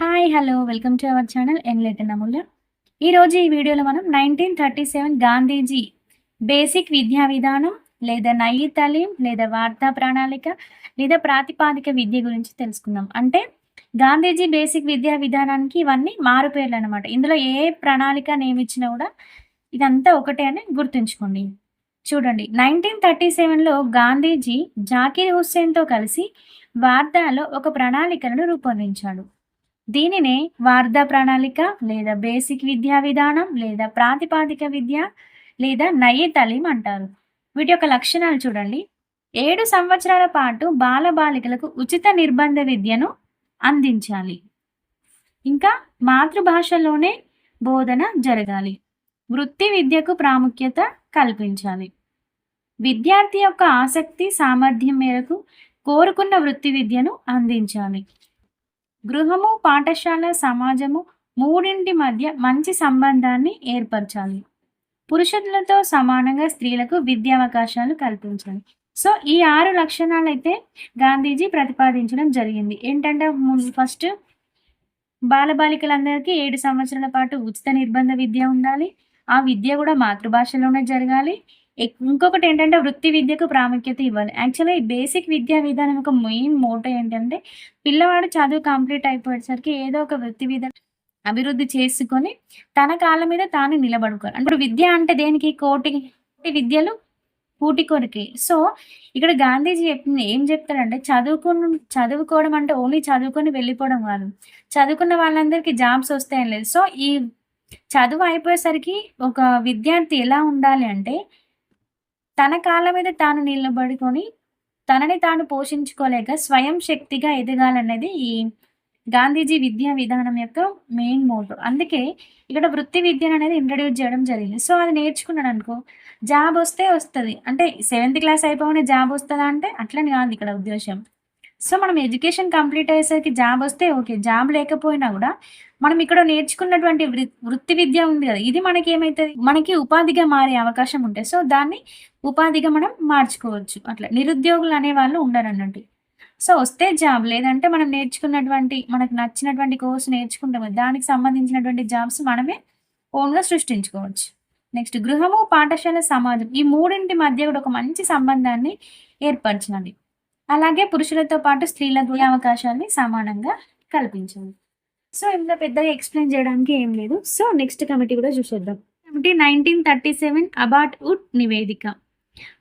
Hi hello welcome to our channel Enlighten Amulya ఈరోజు ఈ వీడియోలో మనం nineteen thirty seven Gandhiji basic విద్యా విధానం లేదా నయ్యి లేదా వార్తా ప్రణాళిక లేదా ప్రాతిపాదిక విద్య గురించి తెలుసుకుందాం. అంటే గాంధీజీ బేసిక్ విద్యా విధానానికి ఇవన్నీ మారుపేర్లు అనమాట ఇందులో ఏ ప్రణాళిక నియమించినా కూడా ఇదంతా ఒకటే అని గుర్తుంచుకోండి. చూడండి నైన్టీన్ థర్టీ సెవెన్లో గాంధీజీ జాకీర్ హుస్సేన్తో కలిసి వార్తాలో ఒక ప్రణాళికలను రూపొందించాడు. దీనినే వార్ధా ప్రణాళిక లేదా బేసిక్ విద్యా విధానం లేదా ప్రాతిపాదిక విద్య లేదా నయ్యి తలీం అంటారు. వీటి యొక్క లక్షణాలు చూడండి. ఏడు సంవత్సరాల పాటు బాలబాలికలకు ఉచిత నిర్బంధ విద్యను అందించాలి. ఇంకా మాతృభాషలోనే బోధన జరగాలి. వృత్తి విద్యకు ప్రాముఖ్యత కల్పించాలి. విద్యార్థి యొక్క ఆసక్తి సామర్థ్యం మేరకు కోరుకున్న వృత్తి విద్యను అందించాలి. గృహము పాఠశాల సమాజము మూడింటి మధ్య మంచి సంబంధాన్ని ఏర్పరచాలి. పురుషులతో సమానంగా స్త్రీలకు విద్యావకాశాలు కల్పించాలి. సో ఈ ఆరు లక్షణాలు అయితే గాంధీజీ ప్రతిపాదించడం జరిగింది. ఏంటంటే ఫస్ట్ బాలబాలికలందరికీ ఏడు సంవత్సరాల పాటు ఉచిత నిర్బంధ విద్య ఉండాలి. ఆ విద్య కూడా మాతృభాషలోనే జరగాలి. ఇంకొకటి ఏంటంటే వృత్తి విద్యకు ప్రాముఖ్యత ఇవ్వాలి. యాక్చువల్లీ బేసిక్ విద్యా విధానం యొక్క మెయిన్ మోటో ఏంటంటే పిల్లవాడు చదువు కంప్లీట్ అయిపోయేసరికి ఏదో ఒక వృత్తి విధానం అభివృద్ధి చేసుకొని తన కాళ్ళ మీద తాను నిలబడుకోవాలి. అంటే విద్య అంటే దేనికి? కోటి విద్యలు కూటి కొరికి. సో ఇక్కడ గాంధీజీ చెప్పింది ఏం చెప్తాడంటే చదువుకు చదువుకోవడం అంటే ఓన్లీ చదువుకొని వెళ్ళిపోవడం కాదు. చదువుకున్న వాళ్ళందరికీ జాబ్స్ వస్తాయని లేదు. సో ఈ చదువు అయిపోయేసరికి ఒక విద్యార్థి ఎలా ఉండాలి అంటే తన కాళ్ళ మీద తాను నిలబడుకొని తనని తాను పోషించుకోలేక స్వయం శక్తిగా ఎదగాలనేది ఈ గాంధీజీ విద్యా విధానం యొక్క మెయిన్ మోటో అందుకే ఇక్కడ వృత్తి విద్యను అనేది ఇంట్రడ్యూస్ చేయడం జరిగింది. సో అది నేర్చుకున్నాడు అనుకో జాబ్ వస్తే వస్తుంది. అంటే సెవెంత్ క్లాస్ అయిపోగానే జాబ్ వస్తుందా అంటే అట్లని కాదు ఇక్కడ ఉద్దేశం సో మనం ఎడ్యుకేషన్ కంప్లీట్ అయ్యేసరికి జాబ్ వస్తే ఓకే జాబ్ లేకపోయినా కూడా మనం ఇక్కడ నేర్చుకున్నటువంటి వృత్తి విద్య ఉంది కదా ఇది మనకి ఏమైతుంది మనకి ఉపాధిగా మారే అవకాశం ఉంటుంది సో దాన్ని ఉపాధిగా మనం మార్చుకోవచ్చు. అట్లా నిరుద్యోగులు అనే వాళ్ళు ఉండరు అన్నట్టు. సో వస్తే జాబ్ లేదంటే మనం నేర్చుకున్నటువంటి మనకు నచ్చినటువంటి కోర్సు నేర్చుకుంటాం దానికి సంబంధించినటువంటి జాబ్స్ మనమే ఓన్గా సృష్టించుకోవచ్చు. నెక్స్ట్ గృహము పాఠశాల సమాజం ఈ మూడింటి మధ్య కూడా ఒక మంచి సంబంధాన్ని ఏర్పరచినది. అలాగే పురుషులతో పాటు స్త్రీలకు అవకాశాన్ని సమానంగా కల్పించాలి సో ఇందులో పెద్దగా ఎక్స్ప్లెయిన్ చేయడానికి ఏం లేదు. సో నెక్స్ట్ కమిటీ కూడా చూసేద్దాం. Committee nineteen thirty seven Abbot Wood నివేదిక.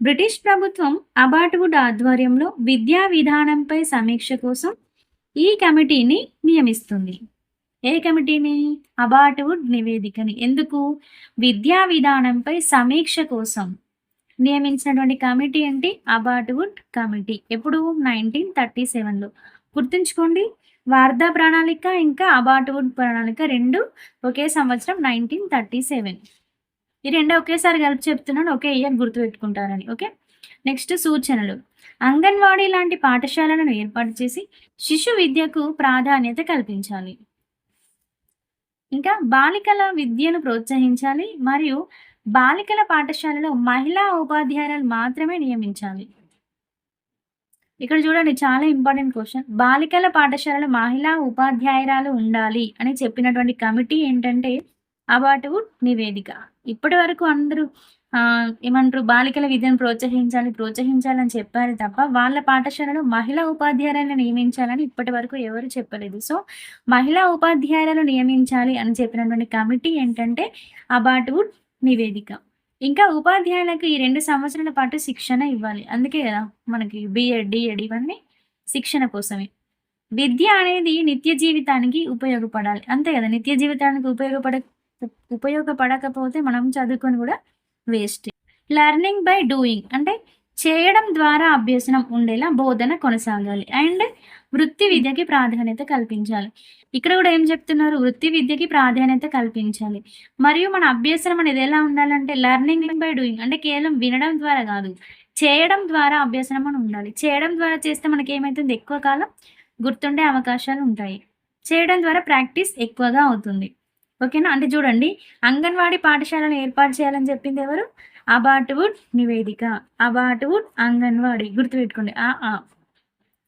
బ్రిటిష్ ప్రభుత్వం అబాట్వుడ్ ఆధ్వర్యంలో విద్యా విధానంపై సమీక్ష కోసం ఈ కమిటీని నియమిస్తుంది. ఏ కమిటీని? అబాట్వుడ్ నివేదికని. ఎందుకు? విద్యా విధానంపై సమీక్ష కోసం. నియమించినటువంటి కమిటీ ఏంటి? Abbot Wood committee. ఎప్పుడు? నైన్టీన్ థర్టీ సెవెన్లో. గుర్తుంచుకోండి వార్ధా ప్రణాళిక ఇంకా అబార్ట్వుడ్ ప్రణాళిక రెండు ఒకే సంవత్సరం నైన్టీన్ థర్టీ సెవెన్. ఈ రెండు ఒకేసారి కలిపి చెప్తున్నాను ఒకే ఇయర్ గుర్తుపెట్టుకుంటారని ఓకే? నెక్స్ట్ సూచనలు. అంగన్వాడీ లాంటి పాఠశాలను ఏర్పాటు చేసి శిశు విద్యకు ప్రాధాన్యత కల్పించాలి. ఇంకా బాలికల విద్యను ప్రోత్సహించాలి మరియు బాలికల పాఠశాలలో మహిళా ఉపాధ్యాయులు మాత్రమే నియమించాలి. ఇక్కడ చూడండి చాలా ఇంపార్టెంట్ క్వశ్చన్. బాలికల పాఠశాలలో మహిళా ఉపాధ్యాయురాలు ఉండాలి అని చెప్పినటువంటి కమిటీ ఏంటంటే అబాటు నివేదిక. ఇప్పటి వరకు అందరూ ఏమంటారు? బాలికల విద్యను ప్రోత్సహించాలి ప్రోత్సహించాలని చెప్పారు తప్ప వాళ్ళ పాఠశాలలో మహిళా ఉపాధ్యాయులను నియమించాలని ఇప్పటి వరకు ఎవరు చెప్పలేదు. సో మహిళా ఉపాధ్యాయులను నియమించాలి అని చెప్పినటువంటి కమిటీ ఏంటంటే అబాట్వుడ్ నివేదిక. ఇంకా ఉపాధ్యాయులకు ఈ రెండు సంవత్సరాల పాటు శిక్షణ ఇవ్వాలి. అందుకే కదా మనకి బిఎడ్ డిఎడ్ ఇవన్నీ శిక్షణ కోసమే. విద్య అనేది నిత్య జీవితానికి ఉపయోగపడాలి. అంతే కదా నిత్య జీవితానికి ఉపయోగపడ ఉపయోగపడకపోతే మనం చదువుకొని కూడా వేస్ట్ లెర్నింగ్ బై డూయింగ్ అంటే చేయడం ద్వారా అభ్యసనం ఉండేలా బోధన కొనసాగాలి. అండ్ వృత్తి విద్యకి ప్రాధాన్యత కల్పించాలి. ఇక్కడ కూడా ఏం చెప్తున్నారు? వృత్తి విద్యకి ప్రాధాన్యత కల్పించాలి. మరియు మన అభ్యసనం అనేది ఎలా ఉండాలంటే లెర్నింగ్ బై డూయింగ్ అంటే కేవలం వినడం ద్వారా కాదు. చేయడం ద్వారా అభ్యసనం అని ఉండాలి. చేయడం ద్వారా చేస్తే మనకి ఏమవుతుంది ఎక్కువ కాలం గుర్తుండే అవకాశాలు ఉంటాయి. చేయడం ద్వారా ప్రాక్టీస్ ఎక్కువగా అవుతుంది. ఓకేనా అంటే చూడండి అంగన్వాడీ పాఠశాలను ఏర్పాటు చేయాలని చెప్పింది ఎవరు అబాటువుడ్ నివేదిక అబాటువుడ్ అంగన్వాడీ గుర్తుపెట్టుకోండి ఆ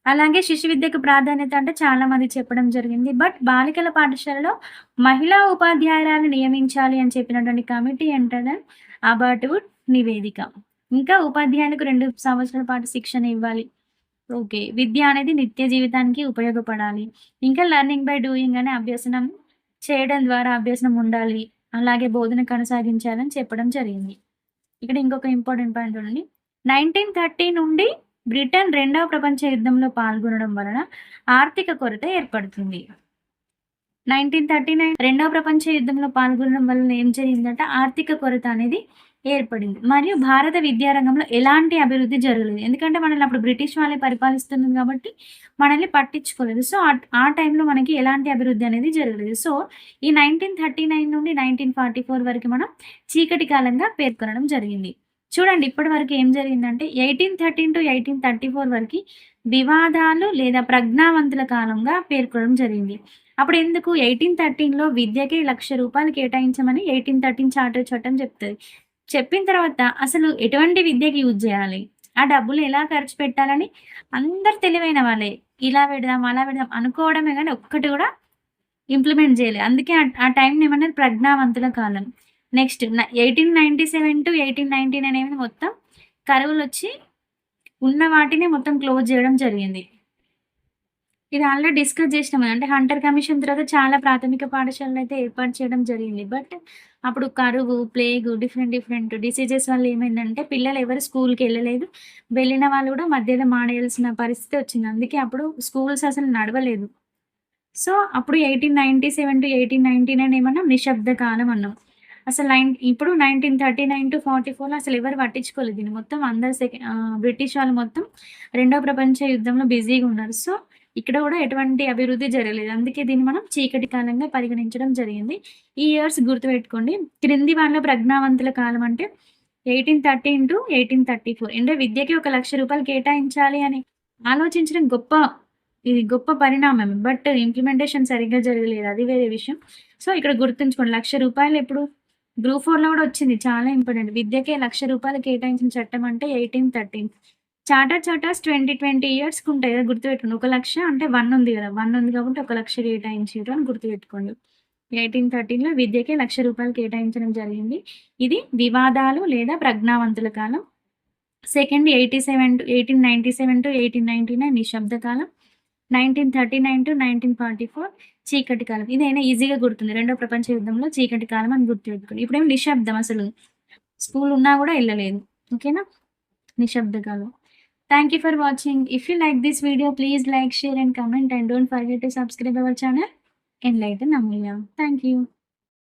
అలాగే శిశు విద్యకు ప్రాధాన్యత అంటే చాలా మంది చెప్పడం జరిగింది. బట్ బాలికల పాఠశాలలో మహిళా ఉపాధ్యాయురాలు నియమించాలి అని చెప్పినటువంటి కమిటీ ఏంటంటే అబాటువుడ్ నివేదిక. ఇంకా ఉపాధ్యాయులకు రెండు సంవత్సరాల పాటు శిక్షణ ఇవ్వాలి. ఓకే. విద్య అనేది నిత్య జీవితానికి ఉపయోగపడాలి. ఇంకా లెర్నింగ్ బై డూయింగ్ అనే అభ్యసనం చేయడం ద్వారా అభ్యసనం ఉండాలి. అలాగే బోధన కొనసాగించాలని చెప్పడం జరిగింది. ఇక్కడ ఇంకొక ఇంపార్టెంట్ పాయింట్ చూడండి. 1930 నుండి బ్రిటన్ రెండవ ప్రపంచ యుద్ధంలో పాల్గొనడం వలన ఆర్థిక కొరత ఏర్పడుతుంది. 1939 రెండవ ప్రపంచ యుద్ధంలో పాల్గొనడం వలన ఏం జరిగిందంటే ఆర్థిక కొరత అనేది ఏర్పడింది. మరియు భారత విద్యారంగంలో ఎలాంటి అభివృద్ధి జరగలేదు. ఎందుకంటే మనల్ని అప్పుడు బ్రిటిష్ వాళ్ళే పరిపాలిస్తున్నారు కాబట్టి మనల్ని పట్టించుకోలేదు. సో, ఆ టైంలో మనకి ఎలాంటి అభివృద్ధి అనేది జరగలేదు. సో, ఈ 1939 నుండి 1944 వరకు మనం చీకటి కాలంగా పేర్కొనడం జరిగింది. చూడండి ఇప్పటి వరకు ఏం జరిగిందంటే 1813-1834 వరకి వివాదాలు లేదా ప్రజ్ఞావంతుల కాలంగా పేర్కొనడం జరిగింది. అప్పుడు ఎందుకు 1813లో విద్యకి లక్ష రూపాయలు కేటాయించమని 1813 చార్టర్ చట్టం చెప్తుంది చెప్పిన తర్వాత అసలు ఎటువంటి విద్యకి యూజ్ చేయాలి ఆ డబ్బులు ఎలా ఖర్చు పెట్టాలని అందరు తెలివైన వాళ్ళే. ఇలా పెడదాం, అలా పెడదాం అనుకోవడమే కానీ ఒక్కటి కూడా ఇంప్లిమెంట్ చేయలేదు అందుకే ఆ టైంని ఏమన్నారు ప్రజ్ఞావంతుల కాలం. Next eighteen ninety seven to eighteen nineteen అనేది మొత్తం కరువులు వచ్చి ఉన్న వాటిని మొత్తం క్లోజ్ చేయడం జరిగింది. ఇది ఆల్రెడీ డిస్కస్ చేసినాం అంటే హంటర్ కమిషన్ తర్వాత చాలా ప్రాథమిక పాఠశాలలు అయితే ఏర్పాటు చేయడం జరిగింది. బట్ అప్పుడు కరువు, ప్లేగు డిఫరెంట్ డిఫరెంట్ డిసీజెస్ వల్ల ఏమైందంటే పిల్లలు ఎవరు స్కూల్కి వెళ్ళలేదు వెళ్ళిన వాళ్ళు కూడా మధ్యలో మానేయాల్సిన పరిస్థితి వచ్చింది. అందుకే అప్పుడు స్కూల్స్ అసలు నడవలేదు. సో, అప్పుడు 1897-1899 ఏమన్నాం నిశ్శబ్ద కాలం అన్నాం. అసలు నైన్ ఇప్పుడు 1939-44లో అసలు ఎవరు పట్టించుకోలేదు దీన్ని. మొత్తం అందరు సెకండ్ బ్రిటిష్ వాళ్ళు మొత్తం రెండో ప్రపంచ యుద్ధంలో బిజీగా ఉన్నారు. సో, ఇక్కడ కూడా ఎటువంటి అభివృద్ధి జరగలేదు. అందుకే దీన్ని మనం చీకటి కాలంగా పరిగణించడం జరిగింది. ఈ ఇయర్స్ గుర్తుపెట్టుకోండి. క్రింది వాళ్ళ ప్రజ్ఞావంతుల కాలం అంటే 1813-1834 అంటే విద్యకి ఒక లక్ష రూపాయలు కేటాయించాలి అని ఆలోచించడం గొప్ప ఇది గొప్ప పరిణామం. బట్ ఇంప్లిమెంటేషన్ సరిగ్గా జరగలేదు. అది వేరే విషయం. సో, ఇక్కడ గుర్తుంచుకోండి. లక్ష రూపాయలు ఎప్పుడు గ్రూప్ ఫోర్లో కూడా వచ్చింది. చాలా ఇంపార్టెంట్. విద్యకే లక్ష రూపాయలు కేటాయించిన చట్టం అంటే 1813. చార్టర్ చార్టర్స్ 20, 20 ఇయర్స్‌కి ఉంటాయి కదా! గుర్తుపెట్టుకోండి. 1,00,000 అంటే వన్ ఉంది కదా వన్ ఉంది కాబట్టి ఒక లక్ష కేటాయించారు అని గుర్తుపెట్టుకోండి. 1813లో విద్యకే లక్ష రూపాయలు కేటాయించడం జరిగింది. ఇది వివాదాలు లేదా ప్రజ్ఞావంతుల కాలం. సెకండ్ 87-1897-1899 నిశ్శబ్ద కాలం. 1939-1944 చీకటి కాలం. ఇదైనా ఈజీగా గుర్తుంది. రెండో ప్రపంచ యుద్ధంలో చీకటి కాలం అని గుర్తుపెట్టుకోండి. ఇప్పుడేం నిశ్శబ్దం అసలు. స్కూల్ ఉన్నా కూడా వెళ్ళలేదు ఓకేనా? నిశ్శబ్ద కాలం. Thank you for watching. If you like this video, please like, share and comment and don't forget to subscribe our channel. Enlighten Amulya. Thank you.